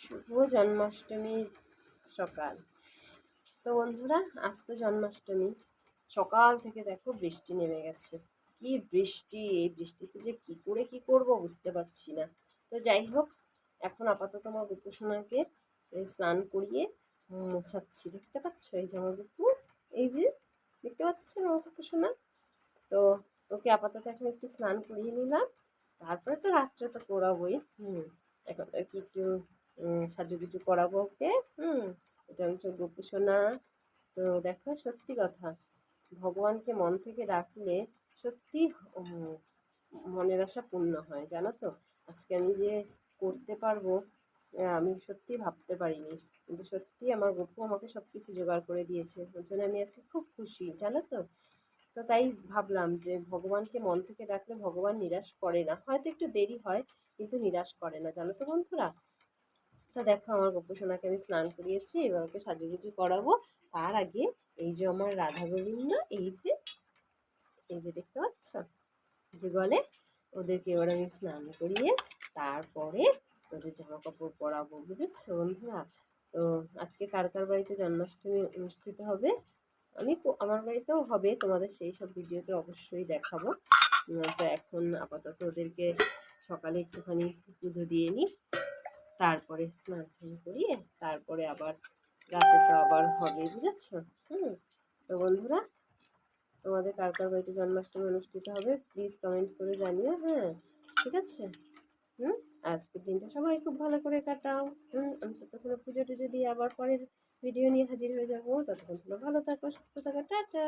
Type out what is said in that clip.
শুভ জন্মাষ্টমীর সকাল। তো বন্ধুরা, আজ তো জন্মাষ্টমী। সকাল থেকে দেখো বৃষ্টি নেমে গেছে। কি বৃষ্টি, এই বৃষ্টিতে যে কি করে কি করব বুঝতে পারছি না। তো যাই হোক, এখন আপাতত আমার এই স্নান করিয়ে মোছাচ্ছি। দেখতে পাচ্ছ এই যে আমার গুপু? এই যে, দেখতে পাচ্ছেন আমার গোপুসোনা? তো ওকে আপাতত এখন একটু স্নান করিয়ে নিলাম। তারপরে তো রাত্রে তো করাবোই হুম, এখন আর কি একটু সাজুগুজু করাবো ওকে, হুম? এটা হচ্ছে গোপুসোনা। তো দেখো, সত্যি কথা, ভগবানকে মন থেকে ডাকলে সত্যি মনের আশা পূর্ণ হয়, জানো তো? আজকে আমি যে করতে পারব আমি সত্যি ভাবতে পারিনি। কিন্তু সত্যি আমার গপু আমাকে সব কিছু জোগাড় করে দিয়েছে, ওর জন্য আমি আজকে খুব খুশি, জানো তো? তো তাই ভাবলাম যে ভগবানকে মন থেকে ডাকলে ভগবান নিরাশ করে না। হয়তো একটু দেরি হয়, কিন্তু নিরাশ করে না, জানো তো বন্ধুরা? দেখো আমার গোপুসোনাকে আমি স্নান করিয়েছি, এবার ওকে সাজুগুজু করাবো। তার আগে এই যে আমার রাধা গোবিন্দ, এই যে এই যে দেখতে পাচ্ছ? যুগলে ওদেরকে এবার আমি স্নান করিয়ে তারপরে ওদের জামা কাপড় পরাবো, বুঝেছ বন্ধুরা? তো আজকে কার কার বাড়িতে জন্মাষ্টমী অনুষ্ঠিত হবে? আমি আমার বাড়িতেও হবে, তোমাদের সেই সব ভিডিওতে অবশ্যই দেখাবো। তো এখন আপাতত ওদেরকে সকালে একটুখানি পুজো দিয়ে নিই। তারপরে স্নান টান করিয়ে তারপরে আবার রাতে তো আবার হবে, বুঝেছ? হুম। তো বন্ধুরা, তোমাদের কার কার বাড়িতে জন্মাষ্টমী অনুষ্ঠিত হবে প্লিজ কমেন্ট করে জানিও হ্যাঁ। ঠিক আছে? হুম? আজকের দিনটা সবাই খুব ভালো করে কাটাও। হুম, আমি ততক্ষণে পুজো টুজো দিয়ে আবার পরের ভিডিও নিয়ে হাজির হয়ে যাব। ততক্ষণ ভালো থাকো, সুস্থ থাকো, টাটা।